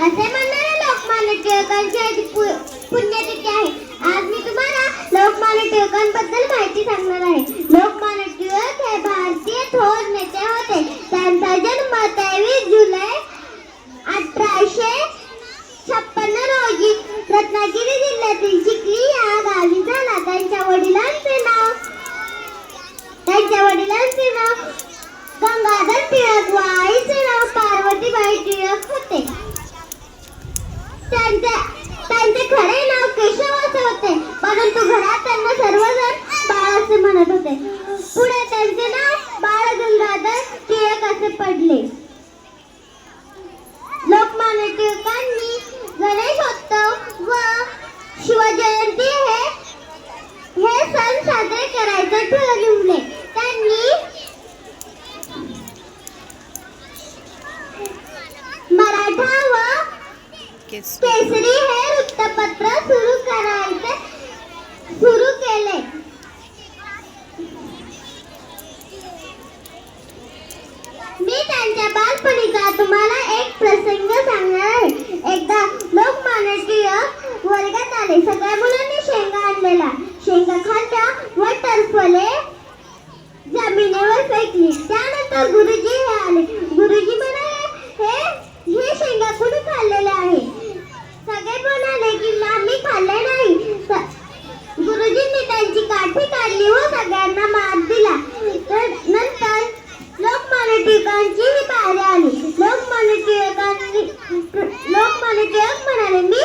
असे म्हणणारे लोकमान्य टिळकांची आधी पु- पुण्यतिथी आहे. आज मी तुम्हाला लोकमान्य टिळकांबद्दल माहिती सांगणार आहे. लोकमान्य टिळक हे भारतीय थोर नेते होते. त्यांचा जन्म तेवीस जुलै अठराशे छप्पन्न रोजी रत्नागिरी जिल्ह्यातील चिखली या गावी झाला. त्यांच्या वडिलांचे नाव त्यांच्या वडिलांचे नाव गंगाधर टिळक व आईचे नाव पार्वतीबाई टिळक होते त्यांचे त्यांचे खरे नाव केशव असे होते परंतु घरात त्यांना सर्वजण बाळ असे म्हणत होते पुढे त्यांचे नाव बाळ गंगाधर टिळक असे पडले. लोकमान्य टिळकांनी गणेशोत्सव व शिवजयंती हे हे सण साजरे करायचे ठरवले त्यांनी मराठा व केसरी हे वृत्तपत्र सुरू करायचे सुरू केले मी त्यांच्या बालपणीचा तुम्हाला एक प्रसंग सांगणार आहे एकदा लोकमान्य टिळक वर्गात आले सगळ्या मुलांनी शेंगा आणलेला. शेंगा खाल्ल्या व टरफले जमिनीवर फेकली. त्यानंतर गुरुजी हे आले. गुरुजी म्हणाले हे हे शेंगा कुणी खाल्लेले आहे? सगळे म्हणाले की आम्ही खाल्ले नाही. गुरुजींनी त्यांची काठी काढली व सगळ्यांना मार दिला. तर नंतर लोकमान्य टिळकांची ही पायरी आली. लोकमान्य टिळकांनी लोकमान्य टिळक म्हणाले मी